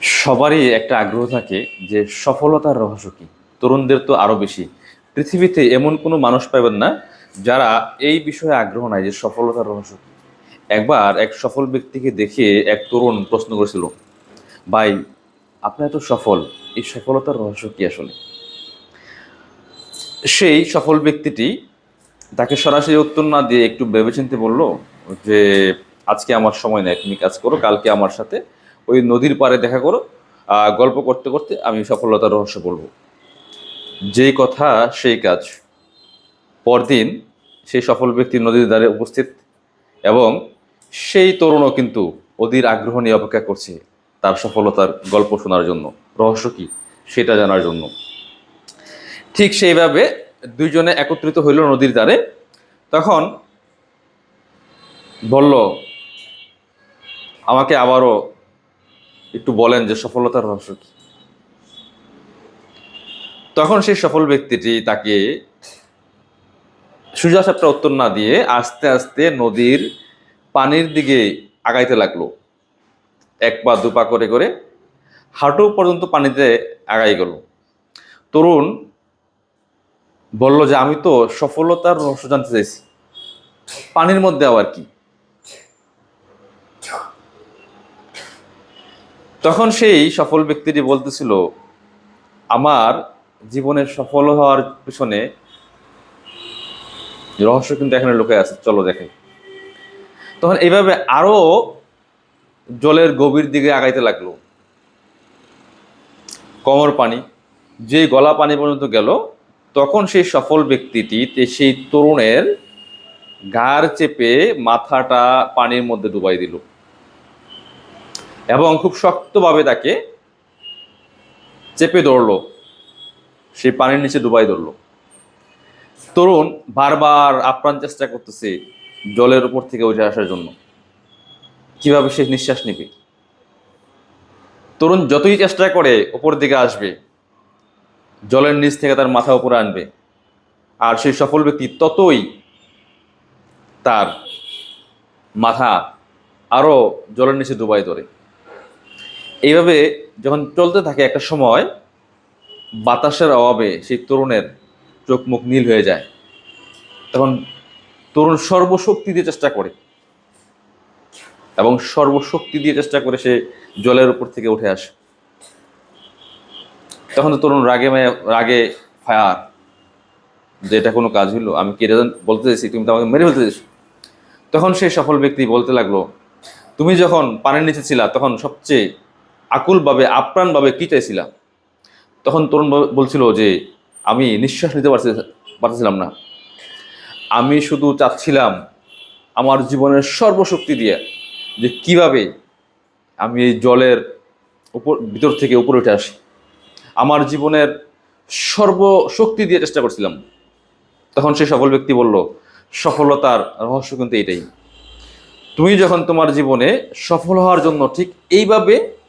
সবারই একটা আগ্রহ থাকে যে সফলতার রহস্য কি? তরুণদের তো আরও বেশি। পৃথিবীতে এমন কোনো মানুষ পাবেন না যারা এই বিষয়ে আগ্রহ নাই যে সফলতার রহস্য কি। একবার এক সফল ব্যক্তিকে দেখে এক তরুণ প্রশ্ন করেছিল, ভাই, আপনি এত সফল, এই সফলতার রহস্য কি আসলে? সেই সফল ব্যক্তিটি তাকে সরাসরি উত্তর না দিয়ে একটু ভেবেচিন্তে বলল যে, আজকে আমার সময় নেই, তুমি কাজ করো, কালকে আমার সাথে ওই নদীর পাড়ে দেখা করো গল্প করতে করতে আমি সফলতার রহস্য বলব। যেই কথা, সেই কাজ। পরদিন সেই সফল ব্যক্তি নদীর ধারে উপস্থিত এবং সেই তরুণও কিন্তু অধীর আগ্রহ নিয়ে অপেক্ষা করছে তার সফলতার গল্প শোনার জন্য। রহস্য কি? সেটা জানার জন্য। ঠিক সেইভাবে দুইজনে একত্রিত হইল নদীর ধারে। তখন বলল, আমাকে আবারও একটু বলেন যে সফলতার রহস্য কি? তখন সেই সফল ব্যক্তিটি তাকে সুজাসাপটা উত্তর না দিয়ে আস্তে আস্তে নদীর পানির দিকে আগাইতে লাগল। এক পা, দু পা করে করে হাঁটু পর্যন্ত পানিতে আগাই গেল। তরুণ বলল যে, আমি তো সফলতার রহস্য জানতে চাইছি। পানির মধ্যে আবার কি? তখন সেই সফল ব্যক্তিটি বলতেছিল, আমার জীবনের সফল হওয়ার পিছনে রহস্য কিন্তু এখানে লোকে আছে, চলো দেখে। তখন এইভাবে আরও জলের গভীর দিকে আগাইতে লাগল। কমর পানি, যে গলা পানি পর্যন্ত গেল, তখন সেই সফল ব্যক্তিটি সেই তরুণের গার চেপে মাথাটা পানির মধ্যে ডুবাই দিল। এবং খুব শক্তভাবে তাকে চেপে ধরলো। সে পানির নিচে ডুবাই ধরলো। তরুণ বারবার আপ্রাণ চেষ্টা করতেছে জলের উপর থেকে উঠে আসার জন্য। কীভাবে সে নিঃশ্বাস নেবে? তরুণ যতই চেষ্টা করে ওপর দিকে আসবে, জলের নিচ থেকে তার মাথা উপরে আনবে। আর সেই সফল ব্যক্তি ততই তার মাথা আরও জলের নিচে ডুবাই ধরে। এইভাবে যখন চলতে থাকে একটা সময়, বাতাসের অভাবে সেই তরুণের চোখ মুখ নীল হয়ে যায়। তখন তরুণ সর্বশক্তি দিয়ে চেষ্টা করে। এবং সর্বশক্তি দিয়ে চেষ্টা করে সে জলের উপর থেকে উঠে আসে। তখন তো তরুণ রাগে মায়ে- রাগে ফায়ার, যে এটা কোনো কাজ হইল, আমি কি এটা বলতে চাইছি? তুমি তো আমাকে মেরে ফেলতে চাইছো। তখন সেই সফল ব্যক্তি বলতে লাগল, তুমি যখন পানির নিচে ছিলা, তখন সবচেয়ে আকুলভাবে, আপ্রাণভাবে কি চাইছিলাম তখন তরুণ বল- বলছিল যে, আমি নিঃশ্বাস নিতে পারছি পারছিলাম না। আমি শুধু চাচ্ছিলাম আমার জীবনের সর্বশক্তি দিয়ে যে কীভাবে আমি এই জলের উপর, ভিতর থেকে উপরে উঠে আসি। আমার জীবনের সর্বশক্তি দিয়ে চেষ্টা করছিলাম। তখন সে সফল ব্যক্তি বলল, সফলতার রহস্য কিন্তু এটাই তুমি যখন তোমার জীবনে সফল হওয়ার জন্য ঠিক এইভাবে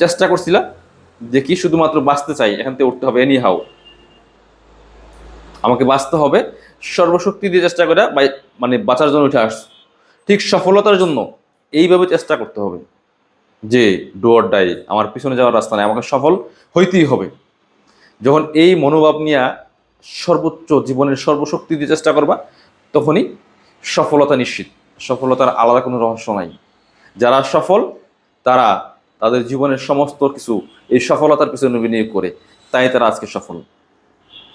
চেষ্টা করছিলা যে কি শুধুমাত্র বাঁচতে চাই, এখান থেকে উঠতে হবে এনি হাও আমাকে বাঁচতে হবে, সর্বশক্তি দিয়ে চেষ্টা করে মানে বাঁচার জন্য উঠে আস ঠিক সফলতার জন্য এইভাবে চেষ্টা করতে হবে যে ডুয়ার ডাই আমার পিছনে যাওয়ার রাস্তা নেই, আমাকে সফল হইতেই হবে। যখন এই মনোভাব নিয়ে সর্বোচ্চ জীবনের সর্বশক্তি দিয়ে চেষ্টা করবা, তখনই সফলতা নিশ্চিত। সফলতার আলাদা কোনো রহস্য নাই। যারা সফল, তারা তাদের জীবনের সমস্ত কিছু এই সফলতার পিছনে বিনিয়োগ করে। তাই তারা আজকে সফল।